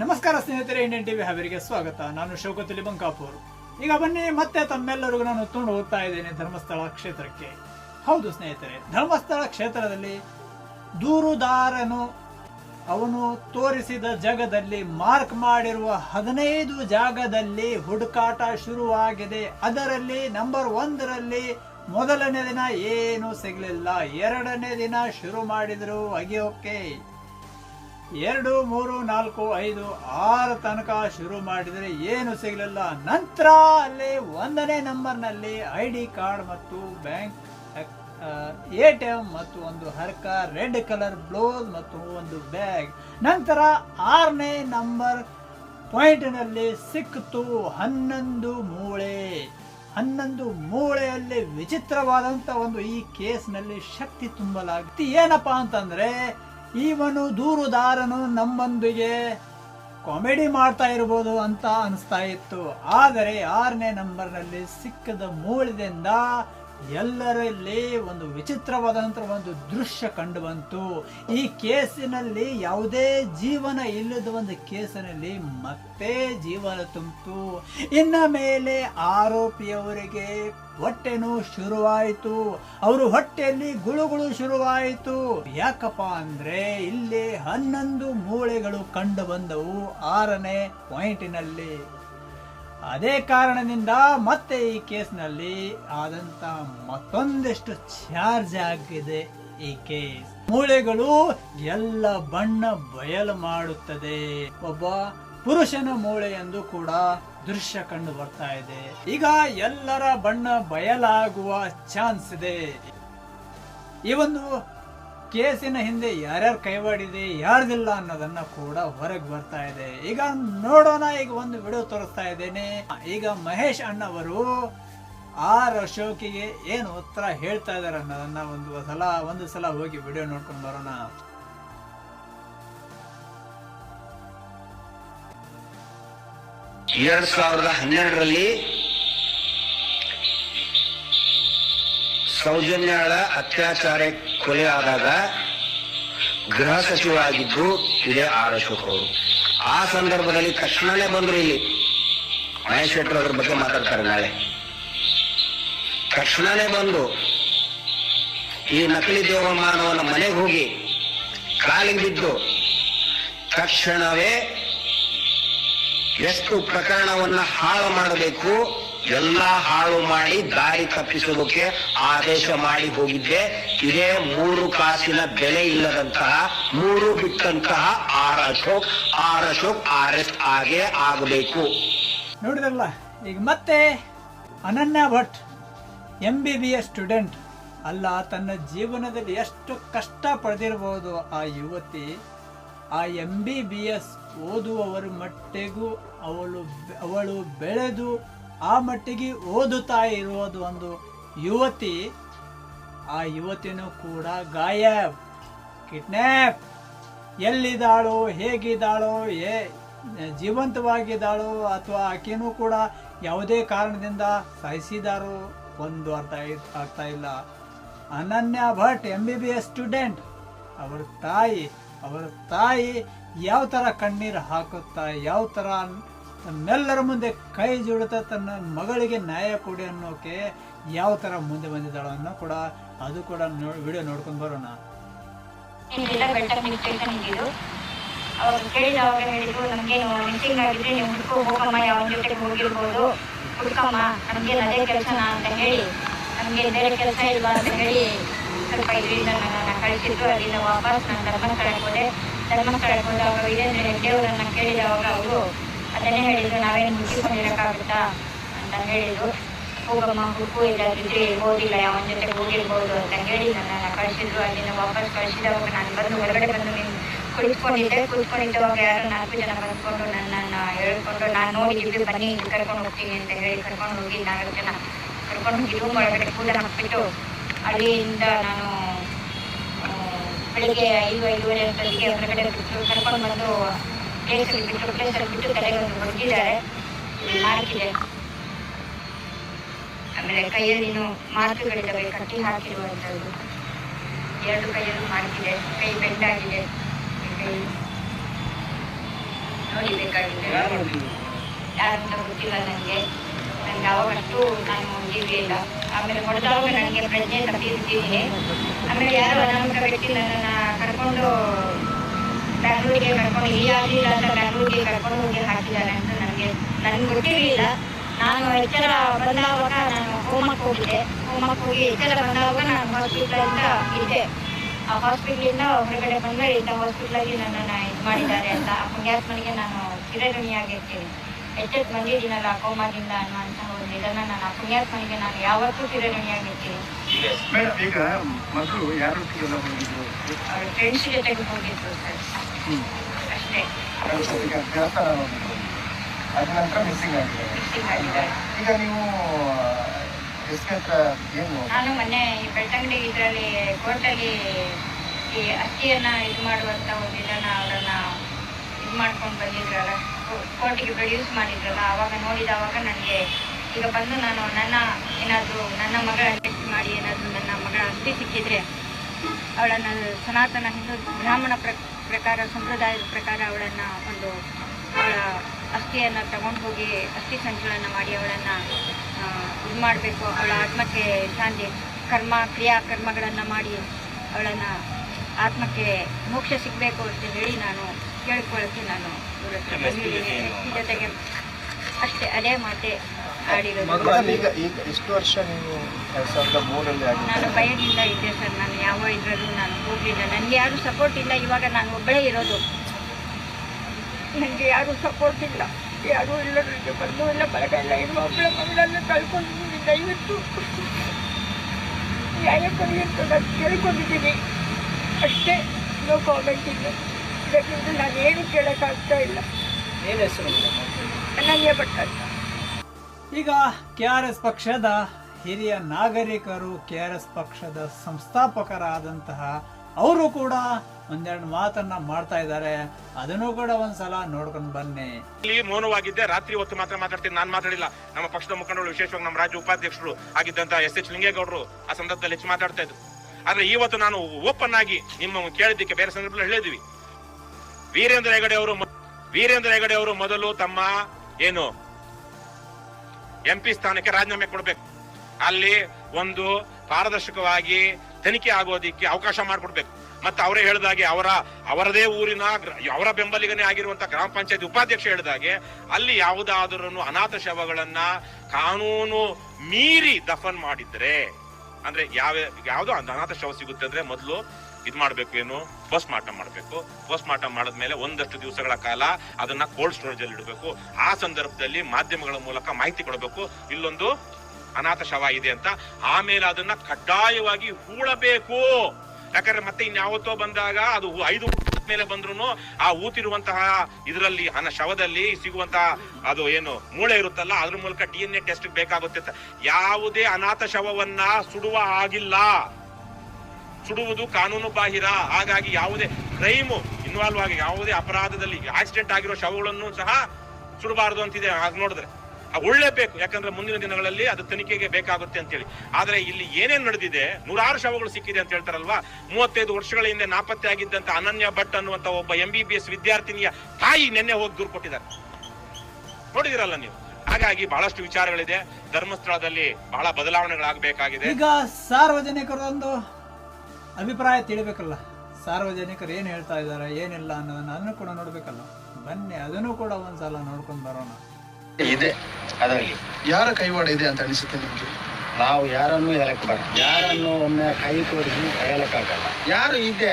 ನಮಸ್ಕಾರ ಸ್ನೇಹಿತರೆ, Indian TV ಹಾವೇರಿಗೆ ಸ್ವಾಗತ. ನಾನು ಶೌಕತಲಿ ಬಂಕಾಪುರ್ ಈಗ ಬನ್ನಿ, ಮತ್ತೆ ತಮ್ಮೆಲ್ಲರಿಗೂ ನಾನು ತುಂಡು ಹೋಗ್ತಾ ಇದ್ದೇನೆ ಧರ್ಮಸ್ಥಳ ಕ್ಷೇತ್ರಕ್ಕೆ. ಹೌದು ಸ್ನೇಹಿತರೆ, ಧರ್ಮಸ್ಥಳ ಕ್ಷೇತ್ರದಲ್ಲಿ ದೂರುದಾರನು ಅವನು ತೋರಿಸಿದ ಜಾಗದಲ್ಲಿ ಮಾರ್ಕ್ ಮಾಡಿರುವ ಹದಿನೈದು ಜಾಗದಲ್ಲಿ ಹುಡುಕಾಟ ಶುರುವಾಗಿದೆ. ಅದರಲ್ಲಿ ನಂಬರ್ ಒಂದರಲ್ಲಿ ಮೊದಲನೇ ದಿನ ಏನು ಸಿಗಲಿಲ್ಲ. ಎರಡನೇ ದಿನ ಶುರು ಮಾಡಿದ್ರು ಅಗಿಯೋಕೆ ಎರಡು, ಮೂರು, ನಾಲ್ಕು, ಐದು, ಆರು ತನಕ ಶುರು ಮಾಡಿದರೆ ಏನು ಸಿಗಲಿಲ್ಲ. ನಂತರ ಅಲ್ಲಿ ಒಂದನೇ ನಂಬರ್ನಲ್ಲಿ ಐ ಡಿ ಕಾರ್ಡ್ ಮತ್ತು ಬ್ಯಾಂಕ್ ಎ ಟಿ ಎಂ ಮತ್ತು ಒಂದು ಹರ್ಕ, ರೆಡ್ ಕಲರ್ ಬ್ಲೌಸ್ ಮತ್ತು ಒಂದು ಬ್ಯಾಗ್. ನಂತರ ಆರನೇ ನಂಬರ್ ಪಾಯಿಂಟ್ನಲ್ಲಿ ಸಿಕ್ಕಿತು ಹನ್ನೊಂದು ಮೂಳೆ. ಹನ್ನೊಂದು ಮೂಳೆಯಲ್ಲಿ ವಿಚಿತ್ರವಾದಂಥ ಒಂದು ಈ ಕೇಸ್ನಲ್ಲಿ ಶಕ್ತಿ ತುಂಬಲಾಗುತ್ತೆ ಏನಪ್ಪಾ ಅಂತಂದ್ರೆ ಇವನು ದೂರುದಾರನು ನಮ್ಮೊಂದಿಗೆ ಕಾಮಿಡಿ ಮಾಡ್ತಾ ಇರ್ಬೋದು ಅಂತ ಅನಿಸ್ತಾ ಇತ್ತು. ಆದರೆ ಆರನೇ ನಂಬರ್ನಲ್ಲಿ ಸಿಕ್ಕದ ಮೂಳದಿಂದ ಎಲ್ಲರಲ್ಲಿ ಒಂದು ವಿಚಿತ್ರವಾದಂತ ಒಂದು ದೃಶ್ಯ ಕಂಡು ಬಂತು ಈ ಕೇಸಿನಲ್ಲಿ ಯಾವುದೇ ಜೀವನ ಇಲ್ಲದ ಒಂದು ಕೇಸಿನಲ್ಲಿ ಮತ್ತೆ ಜೀವನ ತುಂಬಿತು. ಇನ್ನ ಮೇಲೆ ಆರೋಪಿಯವರಿಗೆ ಹೊಟ್ಟೆನೂ ಶುರುವಾಯಿತು. ಅವರು ಹೊಟ್ಟೆಯಲ್ಲಿ ಗುಳುಗುಳು ಶುರುವಾಯಿತು. ಯಾಕಪ್ಪ ಅಂದ್ರೆ ಇಲ್ಲಿ ಹನ್ನೊಂದು ಮೂಳೆಗಳು ಕಂಡು ಬಂದವು. ಆರನೇ ಪಾಯಿಂಟಿನಲ್ಲಿ. ಅದೇ ಕಾರಣದಿಂದ ಮತ್ತೆ ಈ ಕೇಸ್ನಲ್ಲಿ ಆದಂತ ಮತ್ತೊಂದಿಷ್ಟು ಚಾರ್ಜ್ ಆಗಿದೆ ಈ ಕೇಸ್. ಮೂಳೆಗಳು ಎಲ್ಲ ಬಣ್ಣ ಬಯಲು ಮಾಡುತ್ತದೆ. ಒಬ್ಬ ಪುರುಷನ ಮೂಳೆ ಎಂದು ಕೂಡ ದೃಶ್ಯ ಕಂಡು ಬರ್ತಾ ಇದೆ. ಈಗ ಎಲ್ಲರ ಬಣ್ಣ ಬಯಲಾಗುವ ಚಾನ್ಸ್ ಇದೆ. ಈ ಒಂದು ಕೇಸಿನ ಹಿಂದೆ ಯಾರ್ಯಾರು ಕೈವಾಡಿದೆ, ಯಾರ್ದಿಲ್ಲ ಅನ್ನೋದನ್ನ ಕೂಡ ಹೊರಗೆ ಬರ್ತಾ ಇದೆ. ಈಗ ನೋಡೋಣ, ಈಗ ಒಂದು ವಿಡಿಯೋ ತೋರಿಸ್ತಾ ಇದ್ದೇನೆ. ಈಗ ಮಹೇಶ್ ಅಣ್ಣವರು ಆರ್ ಅಶೋಕಿಗೆ ಏನು ಉತ್ತರ ಹೇಳ್ತಾ ಇದಾರೆ ಅನ್ನೋದನ್ನ ಒಂದು ಸಲ ಒಂದು ಸಲ ಹೋಗಿ ವಿಡಿಯೋ ನೋಡ್ಕೊಂಡು ಬರೋಣ. ಎರಡ್ ಸಾವಿರದ ಹನ್ನೆರಡರಲ್ಲಿ ಸೌಜನ್ಯಳ ಅತ್ಯಾಚಾರ ಕೊಲೆ ಆದಾಗ ಗೃಹ ಸಚಿವರಾಗಿದ್ದು ಇದೇ ಆರ್ ಅಶೋಕ್ ಅವರು ಆ ಸಂದರ್ಭದಲ್ಲಿ ತಕ್ಷಣನೇ ಬಂದ್ರು ಇಲ್ಲಿ. ಮಹೇಶ್ ಶೆಟ್ಟರ್ ಬಗ್ಗೆ ಮಾತಾಡ್ತಾರೆ ನಾಳೆ. ತಕ್ಷಣನೇ ಬಂದು ಈ ನಕಲಿ ದೇವಮಾನವನ ಮನೆಗೆ ಹೋಗಿ ಕಾಲಿಗೆ ಬಿದ್ದು ತಕ್ಷಣವೇ ಎಷ್ಟು ಪ್ರಕರಣವನ್ನ ಹಾಳು ಮಾಡಬೇಕು ಎಲ್ಲ ಹಾಳು ಮಾಡಿ ದಾರಿ ತಪ್ಪಿಸೋದಕ್ಕೆ ಆದೇಶ ಮಾಡಿ ಹೋಗಿದ್ದೆ. ಇದೇ ಮೂರು ಕಾಸಿನ ಬೆಲೆ ಇಲ್ಲದಂತಹ ಮೂರು ಬಿಟ್ಟಂತಹ R Ashok R Ashok, R S ಆಗೇ ಆಗಬೇಕು. ನೋಡಿದ್ರಲ್ಲ, ಈಗ ಮತ್ತೆ Ananya Bhat M B B S student ಅಲ್ಲ, ತನ್ನ ಜೀವನದಲ್ಲಿ ಎಷ್ಟು ಕಷ್ಟ ಪಡೆದಿರಬಹುದು ಆ ಯುವತಿ. ಆ ಎಂ ಬಿ ಬಿ ಎಸ್ ಓದುವವರ ಮಟ್ಟಿಗೂ ಅವಳು ಅವಳು ಬೆಳೆದು ಆ ಮಟ್ಟಿಗೆ ಓದುತ್ತಾ ಇರುವುದು ಒಂದು ಯುವತಿ. ಆ ಯುವತಿನೂ ಕೂಡ ಗಾಯಬ್ ಕಿಡ್ನ್ಯಾಪ್ ಎಲ್ಲಿದ್ದಾಳೋ, ಹೇಗಿದ್ದಾಳೋ ಏ ಜೀವಂತವಾಗಿದ್ದಾಳೋ ಅಥವಾ ಆಕೆನೂ ಕೂಡ ಯಾವುದೇ ಕಾರಣದಿಂದ ಸಾಯಿಸಿದಾರೋ ಒಂದು ಅರ್ಥ ಆಗ್- ಆಗ್ತಾ ಇಲ್ಲ. Ananya Bhat M B B S student ಅವರ ತಾಯಿ ಅವರ ತಾಯಿ ಯಾವ ಥರ ಕಣ್ಣೀರು ಹಾಕುತ್ತಾ, ಯಾವ ಥರ ನಮ್ಮೆಲ್ಲರ ಮುಂದೆ ಕೈ ಜೋಡುತ್ತಾ ತನ್ನ ಮಗಳಿಗೆ ನ್ಯಾಯ ಕೊಡಿ ಅನ್ನೋಕೆ ಯಾವ ತರ ಮುಂದೆ ಬಂದಿದ್ದಾಳೋ ಅನ್ನೋ ಕೂಡ ಅದು ಕೂಡ ವಿಡಿಯೋ ನೋಡ್ಕೊಂಡು ಬರೋಣ. ಅವಾಗ ಕೆಲಸ ಹೇಳಿ ಸ್ವಲ್ಪ ಕಳಿಸಿದ್ರು. ಅಲ್ಲಿಂದ ವಾಪಸ್ ನಾನು ಧರ್ಮಸ್ಥಳಕ್ಕೆ ಹೋದೆ. ಧರ್ಮಸ್ಥಳಕ್ಕೆ ಹೋದಾಗ ವೀರೇಂದ್ರ ಕೇಳಿದ ಕೇಳಿದವಾಗ ಅವರು ಅದನ್ನೇ ಹೇಳಿದ್ರು ನಾವೇನು ಮುಗಿಸ್ಕೊಂಡಿರೋಕ್ಕಾಗುತ್ತಾ ಅಂತ ಹೇಳಿದ್ರು. ಹೋಗಮ್ಮ, ಹುಡುಕು ಇಲ್ಲದಿದ್ರೆ ಓದಿಲ್ಲ ಯಾವ ಜೊತೆ ಹೋಗಿರ್ಬೋದು ಅಂತ ಹೇಳಿ ನನ್ನನ್ನು ಕಳಿಸಿದ್ರು. ಅಲ್ಲಿಂದ ವಾಪಸ್ ಕಳಿಸಿದವಾಗ ನಾನು ಬಂದು ಹೊರಗಡೆ ಬಂದು ನೀನು ಕುಳಿತ್ಕೊಂಡಿದ್ದೆ. ಕುಳಿತ್ಕೊಂಡಿದ್ದವಾಗ ಯಾರು ನಾಲ್ಕು ಜನ ಬಂದ್ಕೊಂಡು ನನ್ನನ್ನು ಹೇಳ್ಕೊಂಡು, ನಾನು ನೋಡಿದ್ದೀವಿ ಬನ್ನಿ ಕರ್ಕೊಂಡು ಹೋಗ್ತೀನಿ ಅಂತ ಹೇಳಿ ಕರ್ಕೊಂಡು ಹೋಗಿ ನಾಲ್ಕು ಜನ ಕರ್ಕೊಂಡು ಹೋಗಿ ರೂಮ್ ಒಳಗಡೆ ಕೂಡ ಹಾಕ್ಬಿಟ್ಟು ಅಲ್ಲಿಯಿಂದ ನಾನು ಬೆಳಿಗ್ಗೆ ಐದು, ಐದೂವರೆ ಹೊರಗಡೆ ಬಿಟ್ಟು ಕರ್ಕೊಂಡು ಬಂದು ಪ್ಲೇಸಲ್ಲಿ ಬಿಟ್ಟು ಪ್ಲೇಸಲ್ಲಿ ಬಿಟ್ಟು ತಲೆಗೆ ಒಂದು ಹಾಕಿದೆ ಆಮೇಲೆ ಕೈಯಲ್ಲಿನೂ ಮಾರ್ಕ್ಗಳಿದ್ದಾವೆ ಕಟ್ಟಿ ಹಾಕಿರುವಂಥದ್ದು. ಎರಡು ಕೈಯಲ್ಲಿ ಮಾರ್ಕಿದೆ ಕೈ ಬೆಂಡಾಗಿದೆ ಇದೆ ಕೈ. ನೋಡಿಬೇಕಾಗಿತ್ತು ಯಾರು ಅಂತ ಗೊತ್ತಿಲ್ಲ ನನಗೆ ನನಗೆ ಅವಾಗಷ್ಟು ನಾನು ಇರಲಿಲ್ಲ ಆಮೇಲೆ ಹೊಡೆದಾಗ ನನಗೆ ಪ್ರಜ್ಞೆ ತಪ್ಪಿರ್ತೀನಿ ಆಮೇಲೆ ಯಾರೋ ಅನಾಮಕ ವ್ಯಕ್ತಿ ನನ್ನನ್ನು ಕರ್ಕೊಂಡು ಬ್ಯಾಂಗ್ಳೂರಿಗೆ ಕರ್ಕೊಂಡು ಇಲ್ಲಿ ಆಗಲಿಲ್ಲ ಅಂತ ಬ್ಯಾಂಗ್ಳೂರಿಗೆ ಕರ್ಕೊಂಡು ಹೋಗಿ ಹಾಕಿದ್ದಾರೆ ಅಂತ ನನಗೆ ನನಗೆ ಗೊತ್ತಿರಲಿಲ್ಲ. ನಾನು ಎಚ್ಚರ ಬಂದಾವಾಗ ನಾನು ಹೋಮಕ್ಕೆ ಹೋಗಿದ್ದೆ. ಹೋಮಕ್ಕೆ ಹೋಗಿ ಎಚ್ಚರ ಬಂದಾಗ ನಾನು ಹಾಸ್ಪಿಟ್ಲಿಂದ ಇದ್ದೆ. ಆ ಹಾಸ್ಪಿಟ್ಲಿಂದ ಹೊರಗಡೆ ಬಂದರೆ ಇಂಥ ಹಾಸ್ಪಿಟ್ಲಲ್ಲಿ ನನ್ನನ್ನು ಇದು ಮಾಡಿದ್ದಾರೆ ಅಂತ. ಆ ಮನೆಗೆ ನಾನು ಚಿರಋಣಿಯಾಗಿರ್ತೀನಿ. ಎಚ್ಚೆತ್ತು ಬಂದಿದ್ದೀನಲ್ಲ ಕೋಮಾದಿಂದ ಅನ್ನುವಂಥ ಒಂದು ಇದನ್ನು ನಾನು ಆ ಪುಣ್ಯಾತ್ಮನಿಗೆ ನಾನು ಯಾವತ್ತೂ ಚಿರಋಣಿಯಾಗಿರ್ತೀನಿ. ಫ್ರೆಂಡ್ಸ್ ಜೊತೆಗೆ ಹೋಗಿದ್ರು ಸರ್ ಅಷ್ಟೇ. ಅವ್ರ ಜೊತೆಗೆ ದೇವಸ್ಥಾನ ಹೋಗಿದ್ರು ಅದ ನಂತರ ಮಿಸ್ಸಿಂಗ್ ಆಗಿದೆ. ಈಗ ನೀವು ಎಸ್ ಪಿ ಹತ್ರ ಏನು ನಾನು ಮೊನ್ನೆ ಈ ಬೆಳ್ತಂಗಡಿ ಇದರಲ್ಲಿ ಕೋರ್ಟಲ್ಲಿ ಈ ಅಕ್ಕಿಯನ್ನ ಇದು ಮಾಡುವಂತ ಒಂದು ಇದನ್ನ ಅವರನ್ನ ಇದು ಮಾಡ್ಕೊಂಡು ಬಂದಿದ್ರಲ್ಲ ಕೋರ್ಟಿಗೆ ಪ್ರೊಡ್ಯೂಸ್ ಮಾಡಿದ್ರಲ್ಲ ಆವಾಗ ನೋಡಿದವಾಗ ನನಗೆ ಈಗ ಬಂದು ನಾನು ನನ್ನ ಏನಾದರೂ ನನ್ನ ಮಗಳ ಟೆಸ್ಟ್ ಮಾಡಿ ಏನಾದರೂ ನನ್ನ ಮಗಳ ಅಸ್ತಿ ಸಿಕ್ಕಿದ್ರೆ ಅವಳನ್ನು ಸನಾತನ ಹಿಂದೂ ಬ್ರಾಹ್ಮಣ ಪ್ರ ಪ್ರಕಾರ ಸಂಪ್ರದಾಯದ ಪ್ರಕಾರ ಅವಳನ್ನು ಒಂದು ಅವಳ ಅಸ್ಥಿಯನ್ನು ತಗೊಂಡು ಹೋಗಿ ಅಸ್ಥಿ ಸಂಚಲನ ಮಾಡಿ ಅವಳನ್ನು ಇದು ಮಾಡಬೇಕು. ಅವಳ ಆತ್ಮಕ್ಕೆ ಶಾಂತಿ ಕರ್ಮ ಕ್ರಿಯಾ ಕರ್ಮಗಳನ್ನು ಮಾಡಿ ಅವಳನ್ನು ಆತ್ಮಕ್ಕೆ ಮೋಕ್ಷ ಸಿಗಬೇಕು ಅಂತ ಹೇಳಿ ನಾನು ಕೇಳ್ಕೊಳ್ಳೋಕ್ಕೆ ನಾನು ಜೊತೆಗೆ ಅಷ್ಟೇ ಅದೇ ಮಾತೆ. ಆಡಿರೋದು ಈಗ ಈಗ ಎಷ್ಟು ವರ್ಷ ನೀವು ಎರಡ್ ಸಾವಿರದ ಮೂರಲ್ಲಿ ನಾನು ಭಯದಿಂದ ಇದ್ದೆ ಸರ್. ನಾನು ಯಾವ ಇದರಲ್ಲೂ ನಾನು ಹೋಗಲಿಲ್ಲ ನನಗೆ ಯಾರು ಸಪೋರ್ಟ್ ಇಲ್ಲ. ಇವಾಗ ನಾನು ಒಬ್ಬಳೇ ಇರೋದು. ನನಗೆ ಯಾರು ಸಪೋರ್ಟ್ ಇಲ್ಲ. ಯಾರೂ ಇಲ್ಲ. ನನಗೆ ಬಂದು ಇಲ್ಲ. ಬಳಗ ಇಲ್ಲ ಇನ್ನು ಒಬ್ಬಳ ಮಗಳನ್ನು ಕಳ್ಕೊಂಡಿದ್ದೀನಿ. ದಯವಿಟ್ಟು ನ್ಯಾಯ ಕೊಡಿ ಅಂತ ನಾನು ಕೇಳ್ಕೊಂಡಿದ್ದೀನಿ. ಅಷ್ಟೇ ನೋ ಕಾಮೆಂಟ್ ಇಲ್ಲ ಇದಕ್ಕಿಂತ ನಾನು ಏನು ಕೇಳೋಕ್ಕಾಗ್ತಾ ಇಲ್ಲ. ಏನು ಹೆಸರು ಅನನ್ಯ ಭಟ್ ಅಂತ. ಈಗ ಕೆ ಆರ್ ಎಸ್ ಪಕ್ಷದ ಹಿರಿಯ ನಾಗರಿಕರು ಕೆ ಆರ್ ಎಸ್ ಪಕ್ಷದ ಸಂಸ್ಥಾಪಕರಾದಂತಹ ಅವರು ಕೂಡ ಒಂದೆರಡು ಮಾತನ್ನ ಮಾಡ್ತಾ ಇದ್ದಾರೆ. ಅದನ್ನು ಕೂಡ ಒಂದ್ಸಲ ನೋಡ್ಕೊಂಡು ಬನ್ನಿ. ಇಲ್ಲಿ ಮೌನವಾಗಿದ್ದೆ. ರಾತ್ರಿ ಹೊತ್ತು ಮಾತ್ರ ಮಾತಾಡ್ತೀನಿ. ನಾನು ಮಾತಾಡಿಲ್ಲ. ನಮ್ಮ ಪಕ್ಷದ ಮುಖಂಡರು, ವಿಶೇಷವಾಗಿ ನಮ್ಮ ರಾಜ್ಯ ಉಪಾಧ್ಯಕ್ಷರು ಆಗಿದ್ದಂತ ಎಸ್ ಎಚ್ ಲಿಂಗೇಗೌಡರು ಆ ಸಂದರ್ಭದಲ್ಲಿ ಹೆಚ್ಚು ಮಾತಾಡ್ತಾ ಇದ್ರು. ಆದ್ರೆ ಇವತ್ತು ನಾನು ಓಪನ್ ಆಗಿ ನಿಮ್ಮ ಕೇಳಿದ್ದಕ್ಕೆ ಬೇರೆ ಸಂದರ್ಭದಲ್ಲಿ ಹೇಳಿದ್ವಿ. ವೀರೇಂದ್ರ ಹೆಗಡೆ ಅವರು ವೀರೇಂದ್ರ ಹೆಗಡೆ ಅವರು ಮೊದಲು ತಮ್ಮ ಏನು ಎಂ ಪಿ ಸ್ಥಾನಕ್ಕೆ ರಾಜೀನಾಮೆ ಕೊಡ್ಬೇಕು. ಅಲ್ಲಿ ಒಂದು ಪಾರದರ್ಶಕವಾಗಿ ತನಿಖೆ ಆಗೋದಿಕ್ಕೆ ಅವಕಾಶ ಮಾಡಿಕೊಡ್ಬೇಕು. ಮತ್ತೆ ಅವರೇ ಹೇಳಿದಾಗೆ ಅವರ, ಅವರದೇ ಊರಿನ ಅವರ ಬೆಂಬಲಿಗನೇ ಆಗಿರುವಂತ ಗ್ರಾಮ ಪಂಚಾಯತ್ ಉಪಾಧ್ಯಕ್ಷ ಹೇಳಿದಾಗೆ ಅಲ್ಲಿ ಯಾವುದಾದರೂ ಅನಾಥ ಶವಗಳನ್ನ ಕಾನೂನು ಮೀರಿ ದಫನ್ ಮಾಡಿದ್ರೆ, ಅಂದ್ರೆ ಯಾವ, ಯಾವುದೋ ಅನಾಥ ಶವ ಸಿಗುತ್ತೆ ಅಂದ್ರೆ ಮೊದಲು ಇದ್ ಮಾಡ್ಬೇಕು ಏನು? ಪೋಸ್ಟ್ ಮಾರ್ಟಮ್ ಮಾಡಬೇಕು. ಪೋಸ್ಟ್ ಮಾರ್ಟಮ್ ಮಾಡಿದ್ಮೇಲೆ ಒಂದಷ್ಟು ದಿವಸಗಳ ಕಾಲ ಅದನ್ನ ಕೋಲ್ಡ್ ಸ್ಟೋರೇಜ್ ಅಲ್ಲಿ ಇಡಬೇಕು. ಆ ಸಂದರ್ಭದಲ್ಲಿ ಮಾಧ್ಯಮಗಳ ಮೂಲಕ ಮಾಹಿತಿ ಕೊಡಬೇಕು. ಇಲ್ಲೊಂದು ಅನಾಥ ಶವ ಇದೆ ಅಂತ. ಆಮೇಲೆ ಅದನ್ನ ಕಡ್ಡಾಯವಾಗಿ ಹೂಳಬೇಕು. ಯಾಕಂದ್ರೆ ಮತ್ತೆ ಇನ್ಯಾವತ್ತೋ ಬಂದಾಗ ಅದು ಐದು ಮೇಲೆ ಬಂದ್ರು ಆ ಊತಿರುವಂತಹ ಇದರಲ್ಲಿ ಹಣ ಶವದಲ್ಲಿ ಸಿಗುವಂತಹ ಅದು ಏನು, ಮೂಳೆ ಇರುತ್ತಲ್ಲ, ಅದ್ರ ಮೂಲಕ ಡಿ ಎನ್ ಎ ಟೆಸ್ಟ್ ಬೇಕಾಗುತ್ತೆ ಯಾವುದೇ ಅನಾಥ ಶವವನ್ನ ಸುಡುವ ಆಗಿಲ್ಲ. ಸುಡುವುದು ಕಾನೂನು ಬಾಹಿರ ಹಾಗಾಗಿ ಯಾವುದೇ ಕ್ರೈಮು ಇನ್ವಾಲ್ವ್ ಆಗಿ ಯಾವುದೇ ಅಪರಾಧದಲ್ಲಿ ಆಕ್ಸಿಡೆಂಟ್ ಆಗಿರೋ ಶವಗಳನ್ನು ಸಹ ಸುಡಬಾರದು ಅಂತಿದೆ. ಹಾಗೆ ನೋಡಿದ್ರೆ ಒಳ್ಳೆ ಬೇಕು ಯಾಕಂದ್ರೆ ಮುಂದಿನ ದಿನಗಳಲ್ಲಿ ಅದು ತನಿಖೆಗೆ ಬೇಕಾಗುತ್ತೆ ಅಂತೇಳಿ. ಆದ್ರೆ ಇಲ್ಲಿ ಏನೇನ್ ನಡೆದಿದೆ, ನೂರಾರು ಶವಗಳು ಸಿಕ್ಕಿದೆ ಅಂತ ಹೇಳ್ತಾರಲ್ವಾ? ಮೂವತ್ತೈದು ವರ್ಷಗಳ ಹಿಂದೆ ನಾಪತ್ತೆ ಆಗಿದ್ದಂತ ಅನನ್ಯ ಭಟ್ ಅನ್ನುವಂತ ಒಬ್ಬ ಎಂ ಬಿ ಬಿ ಎಸ್ ವಿದ್ಯಾರ್ಥಿನಿಯ ತಾಯಿ ನಿನ್ನೆ ಹೋಗಿ ದೂರು ಕೊಟ್ಟಿದ್ದಾರೆ. ನೋಡಿದಿರಲ್ಲ ನೀವು? ಹಾಗಾಗಿ ಬಹಳಷ್ಟು ವಿಚಾರಗಳಿದೆ. ಧರ್ಮಸ್ಥಳದಲ್ಲಿ ಬಹಳ ಬದಲಾವಣೆಗಳಾಗಬೇಕಾಗಿದೆ. ಈಗ ಸಾರ್ವಜನಿಕರೊಂದು ಅಭಿಪ್ರಾಯ ತಿಳಿಬೇಕಲ್ಲ. ಸಾರ್ವಜನಿಕರು ಏನು ಹೇಳ್ತಾ ಇದ್ದಾರೆ ಏನಿಲ್ಲ ಅನ್ನೋದನ್ನ ಅದನ್ನು ಕೂಡ ನೋಡ್ಬೇಕಲ್ಲ. ಬನ್ನಿ ಅದನ್ನು ಕೂಡ ಒಂದ್ಸಲ ನೋಡ್ಕೊಂಡು ಬರೋಣ. ಇದೆ. ಅದರಲ್ಲಿ ಯಾರ ಕೈವಾಡ ಇದೆ ಅಂತ ಅನಿಸುತ್ತೆ ನಿಮಗೆ? ನಾವು ಯಾರನ್ನು ಹೇಳಕ್ ಬರ. ಯಾರನ್ನು ಒಮ್ಮೆ ಕೈ ತೋರಿಸಿ ಹೇಳಕ್ಕಾಗಲ್ಲ ಯಾರು ಇದೆ?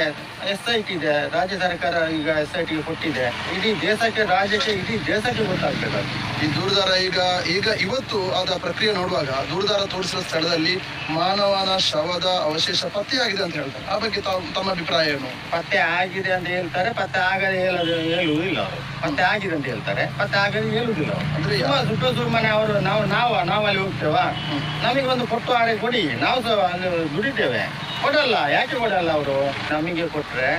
ಎಸ್ ಐ ಟಿ ಇದೆ ರಾಜ್ಯ ಸರ್ಕಾರ ಈಗ ಎಸ್ ಐ ಟಿ ಕೊಟ್ಟಿದೆ. ಇಡೀ ದೇಶಕ್ಕೆ ರಾಜ್ಯಕ್ಕೆ ಇಡೀ ದೇಶಕ್ಕೆ ಗೊತ್ತಾಗ್ತದೆ ಅದು. ಈ ದೂರದಾರ ಈಗ ಈಗ ಇವತ್ತು ಆದ ಪ್ರಕ್ರಿಯೆ ನೋಡುವಾಗ ದೂರದಾರ ತೋರಿಸಿದ ಸ್ಥಳದಲ್ಲಿ ಮಾನವನ ಶವದ ಅವಶೇಷ ಪತ್ತೆಯಾಗಿದೆ ಅಂತ ಹೇಳ್ತಾರೆ. ಆ ಬಗ್ಗೆ ತಮ್ಮ ಅಭಿಪ್ರಾಯ ಏನು? ಪತ್ತೆ ಆಗಿದೆ ಅಂತ ಹೇಳ್ತಾರೆ ಪತ್ತೆ ಆಗದೆ ಹೇಳೋದು ಹೇಳುವುದಿಲ್ಲ ಅವರು. ಪತ್ತೆ ಆಗಿದೆ ಅಂತ ಹೇಳ್ತಾರೆ ಪತ್ತೆ ಆಗದೆ ಹೇಳುವುದಿಲ್ಲ ಅಂದ್ರೆ ಸುಟ್ಟು ಮನೆ ಅವರು ನಾವು ನಾವ ನಾವಲ್ಲಿ ಅಲ್ಲಿ ಹೋಗ್ತೇವಾ ನಮಗೆ ಒಂದು ಕೊಟ್ಟು ಆಡೆ ಕೊಡಿ. ನಾವು ಸಹ ಅಲ್ಲಿ ದುಡಿತೇವೆ. ಕೊಡಲ್ಲ ಯಾಕೆ ಕೊಡಲ್ಲ ಅವರು? ನಮಗೆ ಕೊಟ್ರೆ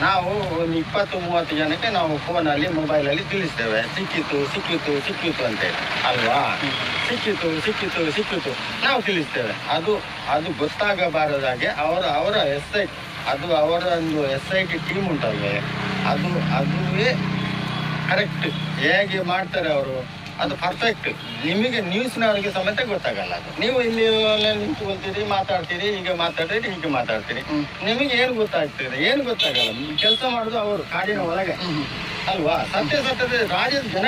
ನಾವು ಒಂದು ಇಪ್ಪತ್ತು ಮೂವತ್ತು ಜನಕ್ಕೆ ನಾವು ಫೋನಲ್ಲಿ, ಮೊಬೈಲಲ್ಲಿ ತಿಳಿಸ್ತೇವೆ. ಸಿಕ್ಕಿತು ಸಿಕ್ಕಿತು ಸಿಕ್ಕಿತು ಅಂತೇಳಿ ಅಲ್ವಾ? ಸಿಕ್ಕಿತು ಸಿಕ್ಕಿತು ಸಿಕ್ಕಿತು. ನಾವು ತಿಳಿಸ್ತೇವೆ. ಅದು ಅದು ಗೊತ್ತಾಗಬಾರದಾಗೆ ಅವರ ಅವರ ಎಸ್ ಐ ಅದು ಅವರ ಒಂದು ಎಸ್ ಐ ಟಿ ಟೀಮ್ ಉಂಟಲ್ವೇ? ಅದು, ಅದುವೇ ಕರೆಕ್ಟ್ ಹೇಗೆ ಮಾಡ್ತಾರೆ ಅವರು? ಅದು ಪರ್ಫೆಕ್ಟ್ ನಿಮಗೆ ನ್ಯೂಸ್ನವರಿಗೆ ಸಮೇತ ಗೊತ್ತಾಗಲ್ಲ ಅದು. ನೀವು ಇಲ್ಲಿ ನಿಂತ್ಕೊಳ್ತೀರಿ ಮಾತಾಡ್ತೀರಿ ಹೀಗೆ ಮಾತಾಡ್ತೀರಿ ಹೀಗೆ ಮಾತಾಡ್ತೀರಿ. ನಿಮಗೆ ಏನು ಗೊತ್ತಾಗ್ತದೆ? ಏನು ಗೊತ್ತಾಗಲ್ಲ? ಕೆಲಸ ಮಾಡೋದು ಅವರು ಕಾಡಿನ ಒಳಗೆ. ಅಲ್ವಾ? ಸತ್ಯ ಸತ್ಯದ ರಾಜ್ಯದ ಜನ